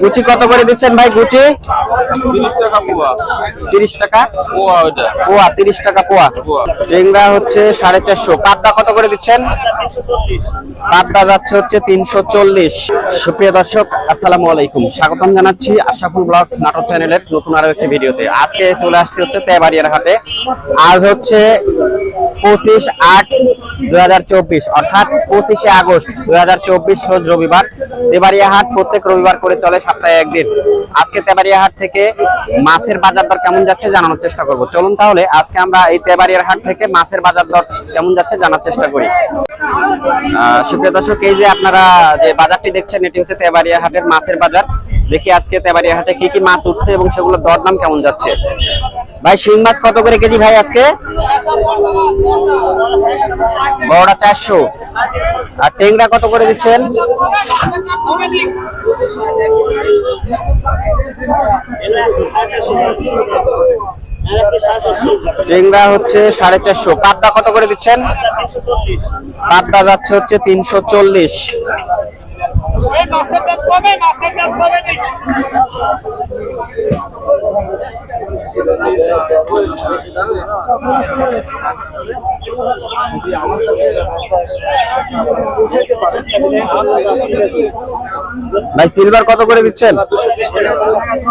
Gucci কত করে দিচ্ছেন ভাই গুচি তিরিশ টাকা পোয়া। তিরিশ টাকা? পোয়া ওইটা। পোয়া তিরিশ টাকা পোয়া। টেংরা হচ্ছে সাড়ে চারশো। পাবদা কত করে দিচ্ছেন? পাবদা যাচ্ছে হচ্ছে তিনশো চল্লিশ। সুপ্রিয় দর্শক আসসালামু আলাইকুম। স্বাগতম জানাচ্ছি আশাফুল ব্লগস নাটক চ্যানেলের নতুন আরও একটি ভিডিওতে। আজকে চলে আসছে হচ্ছে তেবাড়িয়ার হাটে। আজ হচ্ছে পঁচিশ আট দুই চব্বিশ অর্থাৎ পঁচিশে আগস্ট দুই হাজার চব্বিশ রোজ রবিবার। তেবাড়িয়া হাট প্রত্যেক রবিবার করে চলে সপ্তাহে একদিন। আজকে তেবাড়িয়া হাট থেকে মাছের বাজার দর কেমন যাচ্ছে জানানোর চেষ্টা করব। চলুন তাহলে, আজকে আমরা এই তেবাড়িয়ার হাট থেকে মাছের বাজার দর কেমন যাচ্ছে জানার চেষ্টা করি। সুপ্রিয় দর্শক, এই যে আপনারা যে বাজারটি দেখছেন, এটি হচ্ছে তেবাড়িয়া হাটের মাছের বাজার। দেখি আজকে তেবাড়িয়া হাটে কি কি মাছ উঠছে এবং সেগুলোর দরদাম কেমন যাচ্ছে। ভাই, শিং মাছ কত করে কেজি ভাই আজকে? বড়টা চারশো। আর টেংরা কত করে দিচ্ছেন? টেংরা হচ্ছে সাড়ে চারশো। পাবদা কত করে দিচ্ছেন? পাবদা যাচ্ছে হচ্ছে তিনশো চল্লিশ এই মাছের দাম কমে মাছের দাম কমে নেই ভাই সিলভার কত করে দিচ্ছেন?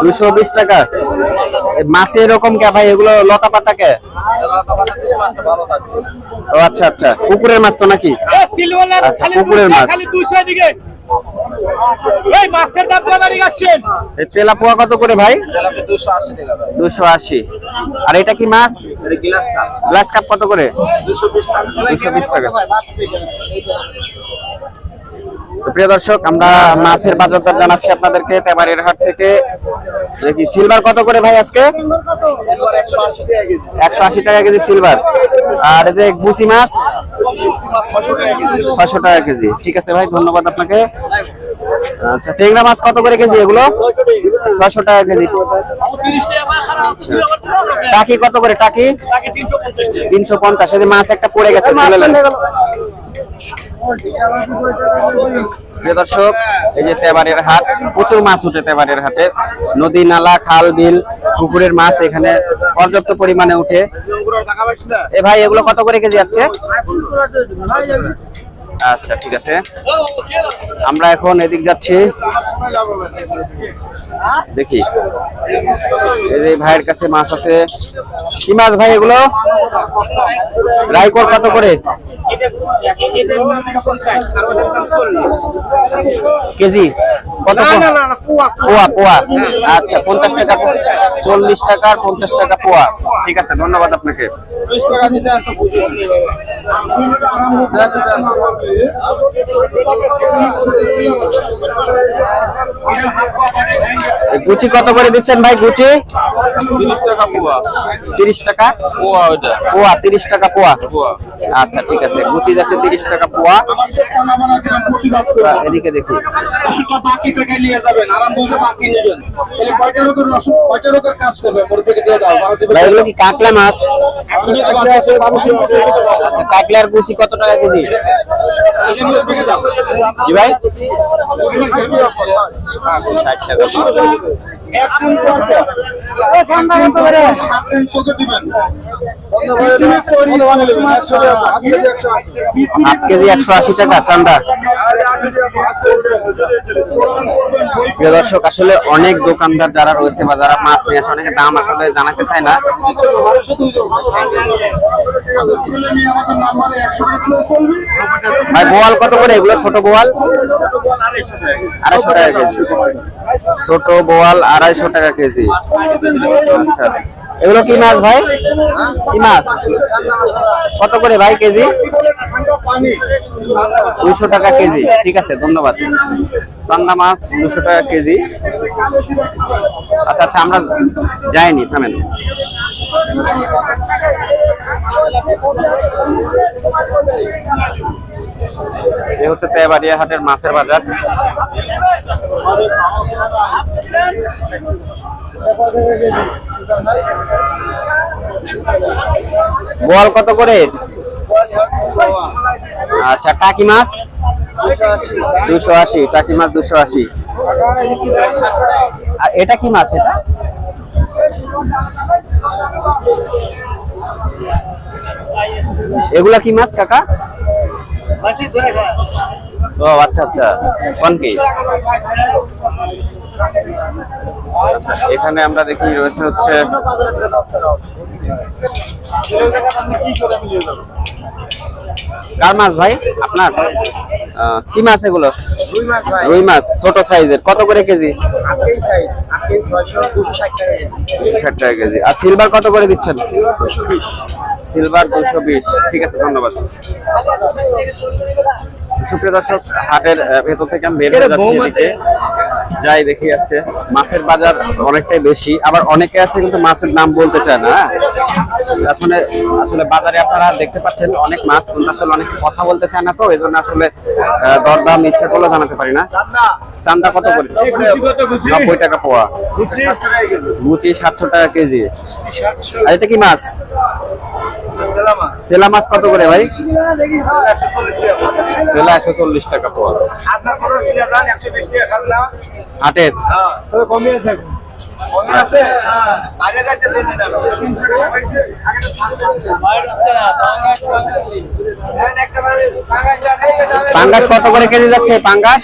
দুশো বিশ টাকা। মাছে এরকম কে ভাই? এগুলো লতা পাতা কে? ও আচ্ছা আচ্ছা। পুকুরের মাছ তো নাকি? আচ্ছা, খালি পুকুরের মাছ। খালি 200 দিকে এই মাছের দাম কমে নিয়ে এই তেলা পোয়া কত করে ভাই? দুশো আশি আর এটা কি মাছ? Glass cup. কত করে? দুশো বিশ টাকা। প্রিয় দর্শক আমরা মাছের বাজার দর জানাচ্ছি আপনাদেরকে তেবারের হাট থেকে। দেখি সিলভার কত করে ভাই আজকে? একশো আশি টাকা কেজি। সিলভার। আর এই যে গুচি মাছ ছয়শো টাকা কেজি। ঠিক আছে ভাই ধন্যবাদ আপনাকে। আচ্ছা টেংরা মাছ কত করে কেজি এগুলো? ছয়শো টাকা কেজি। টাকি কত করে টাকি? তিনশো পঞ্চাশ। মাছ একটা পড়ে গেছে। দর্শক, এই যে তেবারের হাট, প্রচুর মাছ উঠে তেবারের হাটে। নদী, নালা, খাল, বিল, পুকুরের মাছ এখানে পর্যাপ্ত পরিমাণে উঠে। এ ভাই, এগুলো কত করে কেজি আজকে? আচ্ছা ঠিক আছে। আমরা এখন এদিক যাচ্ছি। দেখি। এই যে ভাইয়ের কাছে মাছ আছে। কি মাছ ভাই এগুলো? রাইকর কত করে? কেজি? কত পোয়া পোয়া আচ্ছা পঞ্চাশ টাকা চল্লিশ টাকা আর পঞ্চাশ টাকা পোয়া। ঠিক আছে ধন্যবাদ আপনাকে। গুচি কত করে দিচ্ছেন ভাই গুচি তিরিশ টাকা পোয়া। তিরিশ টাকা? পোয়া ওইটা। পোয়া তিরিশ টাকা পোয়া? আচ্ছা ঠিক আছে। গুচি যাচ্ছে তিরিশ টাকা পোয়া। এদিকে দেখি। বাকি থেকে নিয়ে যাবেন আরাম বলে বাকি নেবেন। কয়টা লোকের কয়টা লোকের কাজ করবে? মোর থেকে দিয়ে দাও বারো দিবে। ভাই এগুলো কি কাকলা মাছ? আচ্ছা কাকলার গুচি কত টাকা কেজি? জি ভাই। ষাট টাকা। একশো আশি টাকা দর্শক, আসলে অনেক দোকানদার যারা রয়েছে বা যারা মাছ নিয়ে আসে, অনেকে দাম আসলে জানাতে চায় না। ভাই, বোয়াল কত করে? এগুলো ছোট বোয়াল? আড়াইশো টাকা কেজি। ছোট বোয়াল আড়াইশো টাকা কেজি। আচ্ছা। এগুলো কি মাছ ভাই? কি মাছ? কত করে ভাই কেজি? দুশো টাকা কেজি। ঠিক আছে, ধন্যবাদ। চান্দা মাছ দুশো টাকা কেজি। আচ্ছা আচ্ছা আমরা যাইনি, থামেন। এ হচ্ছে তেবাড়িয়া হাটের মাছের বাজার। বোয়াল কত করে? আচ্ছা টাকি মাছ? দুশো আশি, টাকি মাছ দুশো আশি। আর এটা কি মাছ এটা? এগুলা কি মাছ, কাকা? ও আচ্ছা আচ্ছা। কোন কি? এখানে আমরা দেখি রয়েছে হচ্ছে কার মাছ ভাই? আপনার? কি মাছ এগুলো? রুই মাছ ছোট সাইজের। কত করে কেজি? ষাট টাকা কেজি। আর সিলভার কত করে দিচ্ছেন? সিলভার দুশো বিশ। ঠিক আছে ধন্যবাদ। সুপ্রিয় দর্শক হাটের ভেতর থেকে আমি বের হয়ে যাচ্ছি যাই দেখি আজকে। মাছের বাজার অনেকটাই বেশি। আবার অনেকে আছে কিন্তু মাছের নাম বলতে চায় না হ্যাঁ? আসলে আসলে বাজারে আপনারা দেখতে পাচ্ছেন অনেক মাছ কিন্তু আসলে অনেকে কথা বলতে চায় না তো এই জন্য আসলে আহ, দরদাম ইচ্ছা করলেও জানাতে পারি না। চান্দা কত করে? নব্বই টাকা পোয়া। গুচি সাতশো টাকা কেজি। আর এটা কি মাছ? সেলা মাছ কত করে ভাই? সেলা একশো চল্লিশ টাকা হাটের পাঙ্গাস কত করে কেজি যাচ্ছে পাঙ্গাস?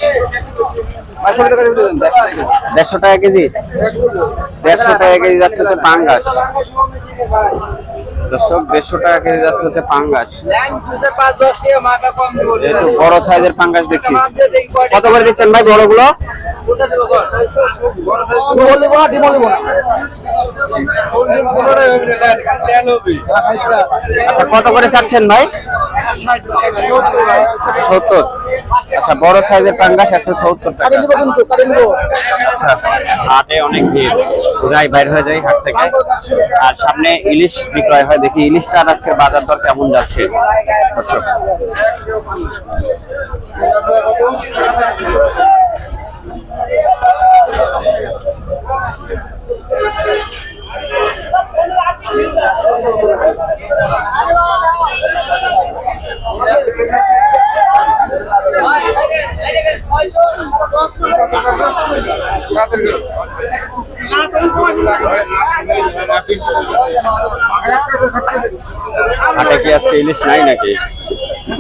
দেড়শো টাকা কেজি? দেড়শো টাকা কেজি যাচ্ছে পাঙ্গাস। দর্শক, দেড়শো টাকা কেজি যাচ্ছে হচ্ছে পাঙ্গাস। একটু বড় সাইজের পাঙ্গাস দেখছি। কত করে দিচ্ছেন ভাই বড়গুলো? আচ্ছা কত করে চাচ্ছেন ভাই? সত্তর। আচ্ছা বড় সাইজের পাঙ্গাস একশো সত্তর টাকা। আচ্ছা হাটে অনেক ভিড়। যাই বাইর হয়ে যাই হাট থেকে। আর সামনে ইলিশ বিক্রয় হয়। দেখি ইলিশটা আজকে বাজার দর কেমন যাচ্ছে? হাটে কি আজকে ইলিশ নাই নাকি?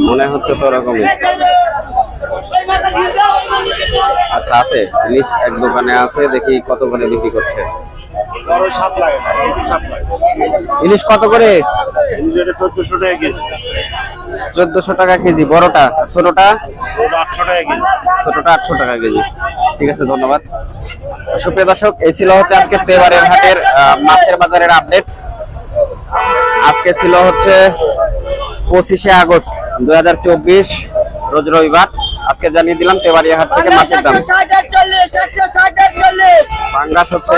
মনে হচ্ছে তো ওরকমই। আচ্ছা আছে। ইলিশ এক দোকানে আছে, দেখি কত করে বিক্রি করছে। ইলিশ কত করে? চোদ্দশো টাকা কেজি। চোদ্দশো টাকা কেজি বড়টা ছোটটা? আটশো টাকা কেজি। ছোটটা আটশো টাকা কেজি। ঠিক আছে ধন্যবাদ। সুপ্রিয় দর্শক এই ছিল হচ্ছে আজকে তেবারের হাটের মাছের বাজারের আপডেট। আজকে ছিল হচ্ছে পঁচিশে আগস্ট দুই হাজার চব্বিশ রোজ রবিবার। আজকে জানিয়ে দিলাম তেবাড়িয়া হাট থেকে মাছের দাম। পাঙ্গাস হচ্ছে